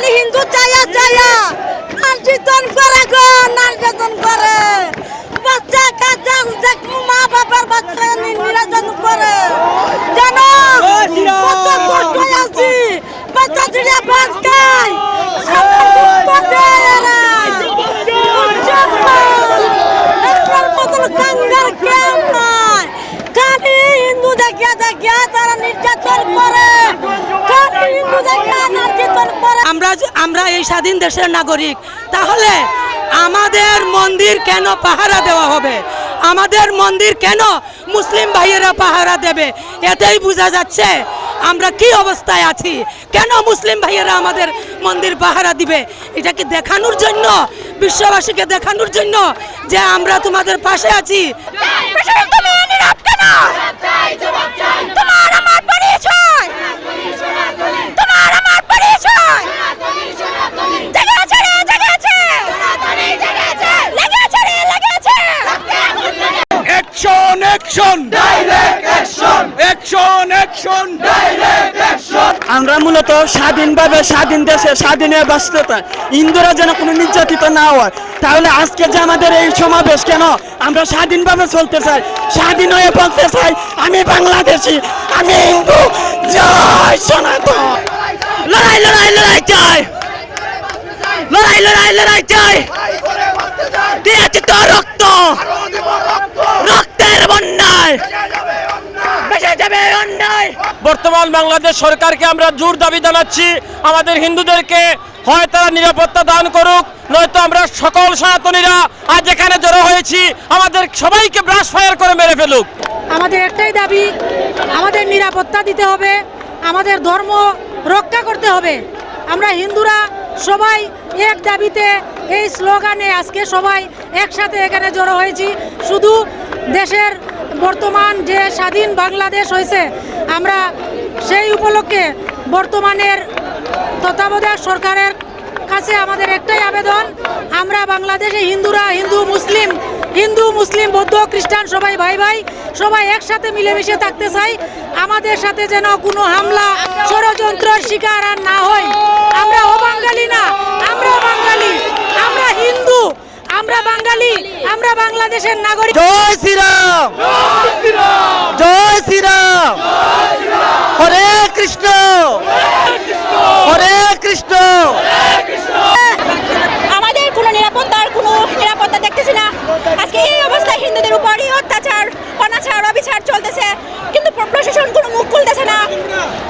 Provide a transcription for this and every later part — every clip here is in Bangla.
খালি হিন্দু চাইয়া চাইয়া নির্যাতন করে গো নির্যাতন করে। বাচ্চা কাচ্চা দেখ মা বাবার বাচ্চা নির্যাতন করে। জানো কত কষ্ট আছি বাচ্চা ছেড়ে ভাত খাই সারা দুঃখ দেয় এরা। মুসলমান, এদের মতন কাঙ্গাল কেউ নয়। খালি হিন্দু দেখিয়া দেখিয়া তারা নির্যাতন করে খালি হিন্দু দেখিয়া নির্যাতন করে আমরা এই স্বাধীন দেশের নাগরিক, তাহলে আমাদের মন্দির কেন পাহারা দেওয়া হবে? আমাদের মন্দির কেন মুসলিম ভাইয়েরা পাহারা দেবে? এতেই বোঝা যাচ্ছে। আমরা কি অবস্থায় আছি? কেন মুসলিম ভাইয়েরা আমাদের মন্দির পাহারা দিবে? এটা কি দেখানোর জন্য? বিশ্ববাসীকে দেখানোর জন্য যে আমরা তোমাদের পাশে আছি? তোমার পরিচয় জেগেছে রে জেগেছে লেগেছে রে লেগেছে action action direct action action action direct action আমরা মূলত স্বাধীনভাবে স্বাধীন দেশে স্বাধীনে বাস্তবতা হিন্দুরা যেন কোনো নির্যাতিত না হয়। তাহলে আজকে যে আমাদের এই সমাবেশ কেন আমরা স্বাধীনভাবে চলতে চাই, স্বাধীন হয়ে বলতে চাই, আমি বাংলাদেশি, আমি হিন্দু, জয় সনাতন। লড়াই লড়াই লড়াই চাই। লড়াই লড়াই লড়াই চাই। দিয়েছে তো রক্ত। রক্তের বন্যায়। বর্তমান বাংলাদেশ সরকারকে আমরা জোর দাবি জানাচ্ছি আমাদের হিন্দুদেরকে হয় তারা নিরাপত্তা দান করুক নয়তো আমরা সকল সনাতনীরা আজ এখানে জড়ো হয়েছি আমাদের সবাইকে ব্রাশ ফায়ার করে মেরে ফেলুক। আমাদের একটাই দাবি আমাদের নিরাপত্তা দিতে হবে আমাদের ধর্ম রক্ষা করতে হবে। আমরা হিন্দুরা সবাই এক দাবিতে এই স্লোগানে আজকে সবাই একসাথে এখানে জড়ো হয়েছি। শুধু দেশের বর্তমান যে স্বাধীন বাংলাদেশ হয়েছে, আমরা সেই উপলক্ষে বর্তমানের তত্ত্বাবধায়ক সরকারের কাছে আমাদের একটাই আবেদন, আমরা বাংলাদেশে হিন্দুরা, হিন্দু, মুসলিম হিন্দু, মুসলিম, বৌদ্ধ, খ্রিস্টান, সবাই ভাই ভাই, সবাই একসাথে মিলেমিশে থাকতে চাই, আমাদের সাথে যেন কোনো হামলা, ষড়যন্ত্রের শিকার আর না হয়। আমরা ও বাঙালি না আমরা বাঙালি আমরা হিন্দু আমরা বাঙালি আমরা বাংলাদেশের নাগরিক জয় শ্রীরাম। জয় শ্রীরাম। হরে কৃষ্ণ। হরে কৃষ্ণ। আমাদের কোনো নিরাপত্তার কোনো নিরাপত্তা দেখতেছি না। আজকে এই অবস্থায় হিন্দুদের উপরই অত্যাচার অনাচার অবিচার চলতেছে। কিন্তু প্র- প্রশাসন কোনো মুখ খুলতেছে না।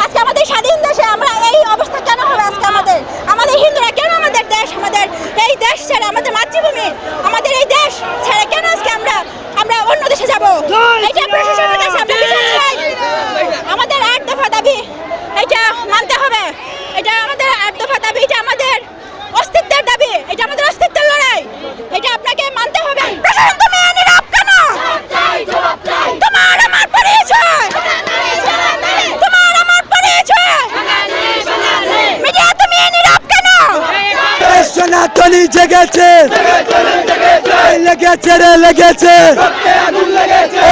আজকে আমাদের স্বাধীন দেশে আমরা এই অবস্থা কেন হবে আজকে আমাদের? আমাদের হিন্দুরা কেন আমাদের দেশ আমাদের এই দেশ ছেড়ে আমাদের মাতৃভূমি আমাদের এই দেশ ছেড়ে কেন আজকে আমরা আমরা অন্য দেশে যাব? এটা প্রশাসনের কাছে আমরা বিচার চাই আমাদের আট দফা দাবি এটা মানতে হবে এটা আমাদের আট দফা দাবি এটা আমাদের অস্তিত্বের দাবি এটা আমাদের অস্তিত্বের লড়াই এটা আপনাকে মানতে হবে প্রশাসন তুমি নীরব কেন তোমার আমার পরিচয় তোমার আমার পরিচয় মিডিয়া তুমি নীরব কেন সনাতনী জেগেছে এই লেগেছে।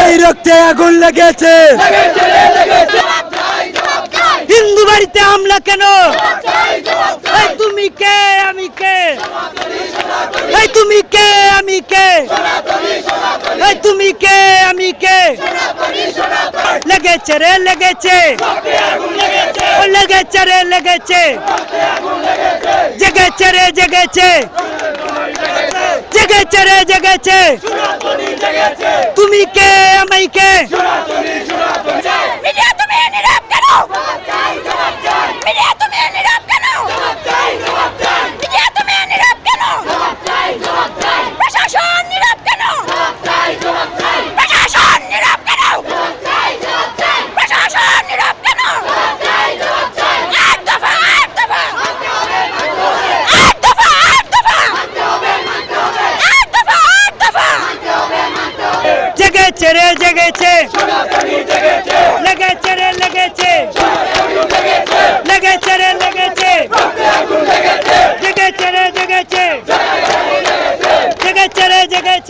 এই রক্তে আগুন লেগেছে। হিন্দু বাড়িতে হামলা কেন? এই তুমি কে? আমি কে? এই তুমি কে? আমি কে? এই তুমি কে? আমি কে? লেগেছে রে, লেগেছে। লেগেছে রে, লেগেছে। জেগেছে রে, জেগেছে। জেগেছে জেগেছে। তুমি কে আমি কে?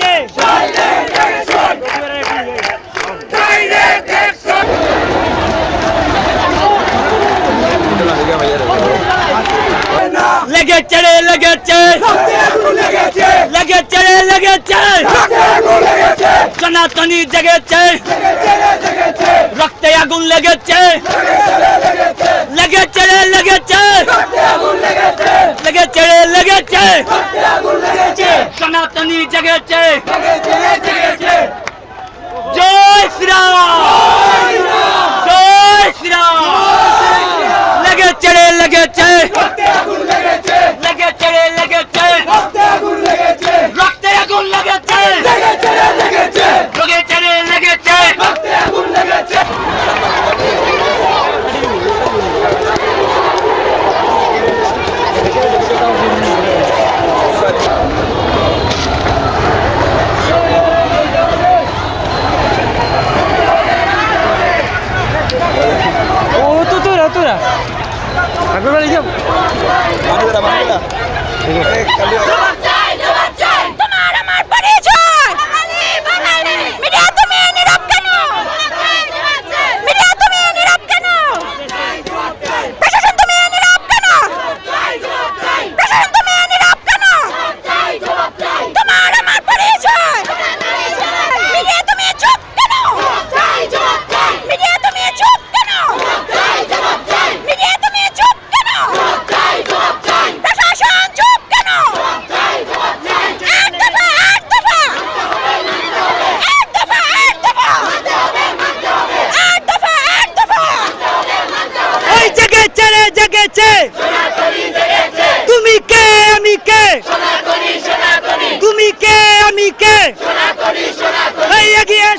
যাচ্ছে। লেগেছে রে লেগেছে। লেগেছে রে লেগেছে। সনাতনী জেগেছে। রক্তে আগুন লেগেছে। সেনাপ্তনি জেগেছে জেগেছে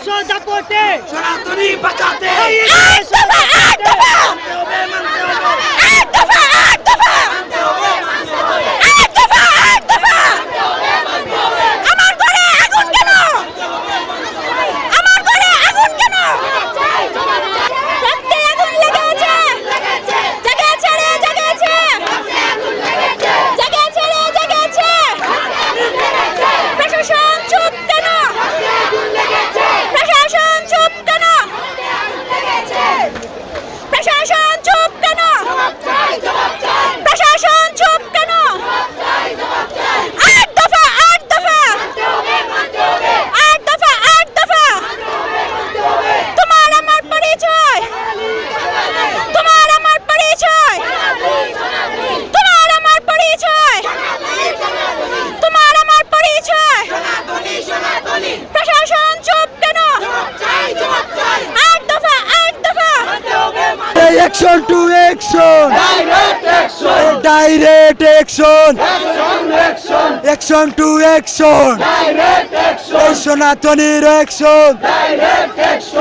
সদা পথে সনাতনী বাঁচাতে। হবে action to action. Direct action. Direct action. Action action. To action. Direct action. Action. Direct action.